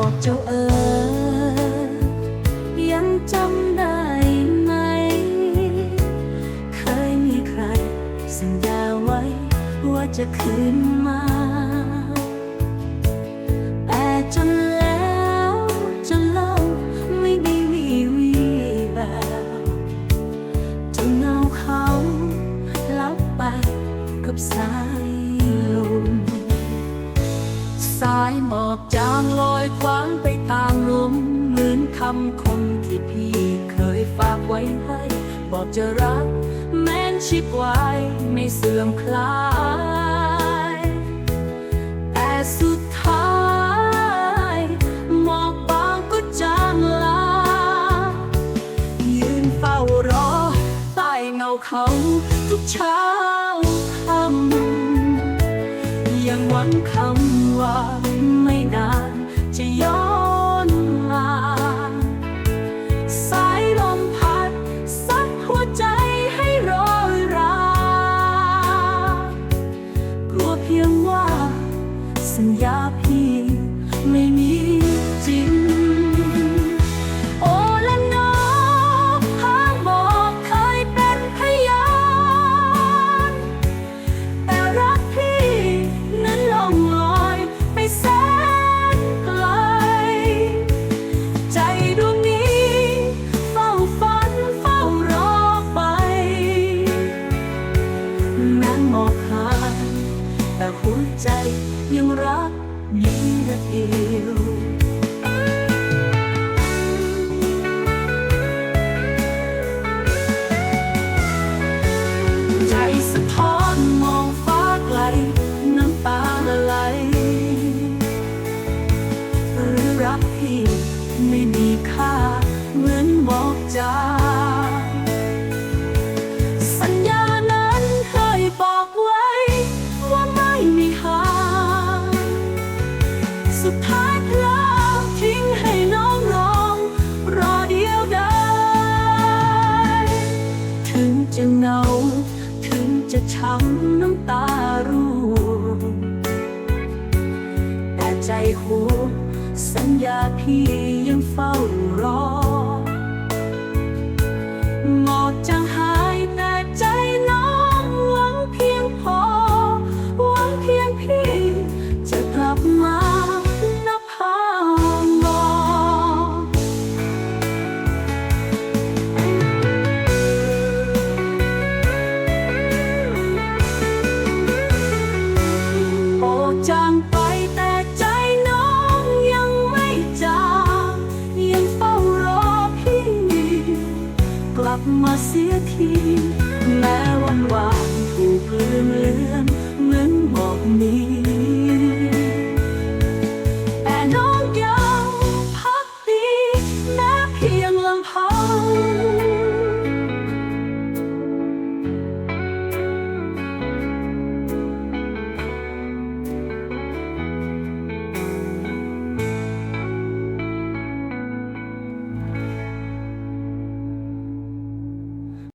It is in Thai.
อกเจ้าเอ๋ยยังจำได้ไหม เคยมีใคร สัญญาไว้ว่าจะคืนมาแต่จนแล้วจนเล่าไม่ได้มีวี่แววจนเอาเขาลับไปกับสาย หมอกจางลอยคว้างไปตามลมเหมือนคำคมที่พี่เคยฝากไว้ให้ บอกจะรัก แม้นชิดไว้ไม่เสื่อมคลาย แต่สุดท้าย หมอกบางก็จางลา ยืนเฝ้ารอใต้เงาเขาทุกเช้าค่ำ ยังหวังคำว่าไม่นานจะย้อนมา สายลมพัดซัดหัวใจให้รอยรา กลัวเพียงว่า สัญญาพี่ไม่มี ยังรักยิ่งเดียวใจสะท้อนมองฟ้าไกล น้ำตาละไหลหรือรักพี่ไม่มีค่า เหมือนบอกใจำตาร่วงแต่ใจหูสัญญาพี่ยัง เสียที แม้วันวานผูกพื้น